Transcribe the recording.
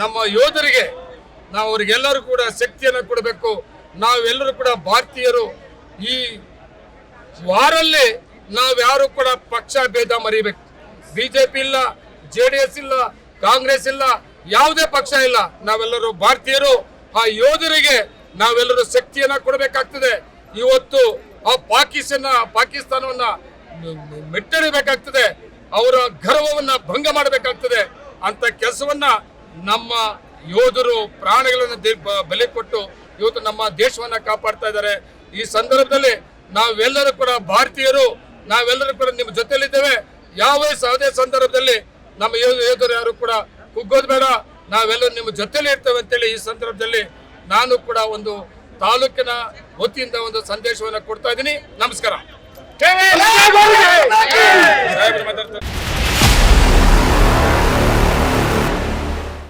ನಮ್ಮ ಯೋಧರಿಗೆ ನಾವು ಅವರಿಗೆಲ್ಲರೂ ಕೂಡ ಶಕ್ತಿಯನ್ನು ಕೊಡಬೇಕು. ನಾವೆಲ್ಲರೂ ಕೂಡ ಭಾರತೀಯರು. ಈ ವಾರಲ್ಲಿ ನಾವ್ಯಾರು ಕೂಡ ಪಕ್ಷ ಭೇದ ಮರಿಬೇಕು. ಬಿಜೆಪಿ ಇಲ್ಲ, ಜೆ ಡಿ ಎಸ್ ಇಲ್ಲ, ಕಾಂಗ್ರೆಸ್ ಇಲ್ಲ, ಯಾವುದೇ ಪಕ್ಷ ಇಲ್ಲ. ನಾವೆಲ್ಲರೂ ಭಾರತೀಯರು. ಆ ಯೋಧರಿಗೆ ನಾವೆಲ್ಲರೂ ಶಕ್ತಿಯನ್ನ ಕೊಡಬೇಕಾಗ್ತದೆ. ಇವತ್ತು ಆ ಪಾಕಿಸ್ತಾನ, ಪಾಕಿಸ್ತಾನವನ್ನ ಮೆಟ್ಟಡಬೇಕಾಗ್ತದೆ. ಅವರ ಗರ್ವವನ್ನ ಭಂಗ ಮಾಡಬೇಕಾಗ್ತದೆ. ಅಂತ ಕೆಲಸವನ್ನ ನಮ್ಮ ಯೋಧರು ಪ್ರಾಣಗಳನ್ನು ಬೆಲೆ ಕೊಟ್ಟು ಇವತ್ತು ನಮ್ಮ ದೇಶವನ್ನ ಕಾಪಾಡ್ತಾ ಇದ್ದಾರೆ. ಈ ಸಂದರ್ಭದಲ್ಲಿ ನಾವೆಲ್ಲರೂ ಕೂಡ ಭಾರತೀಯರು, ನಾವೆಲ್ಲರೂ ಕೂಡ ನಿಮ್ಮ ಜೊತೆಯಲ್ಲಿದ್ದೇವೆ. ಯಾವ ಯಾವುದೇ ಸಂದರ್ಭದಲ್ಲಿ ನಮ್ಮ ಯೋಧರು ಯಾರು ಕೂಡ ಕುಗ್ಗೋದು ಬೇಡ. ನಾವೆಲ್ಲರೂ ನಿಮ್ಮ ಜೊತೆಲಿ ಇರ್ತೇವೆ ಅಂತೇಳಿ ಈ ಸಂದರ್ಭದಲ್ಲಿ ನಾನು ಕೂಡ ಒಂದು ತಾಲೂಕಿನ ವತಿಯಿಂದ ಒಂದು ಸಂದೇಶವನ್ನು ಕೊಡ್ತಾ ಇದ್ದೀನಿ. ನಮಸ್ಕಾರ.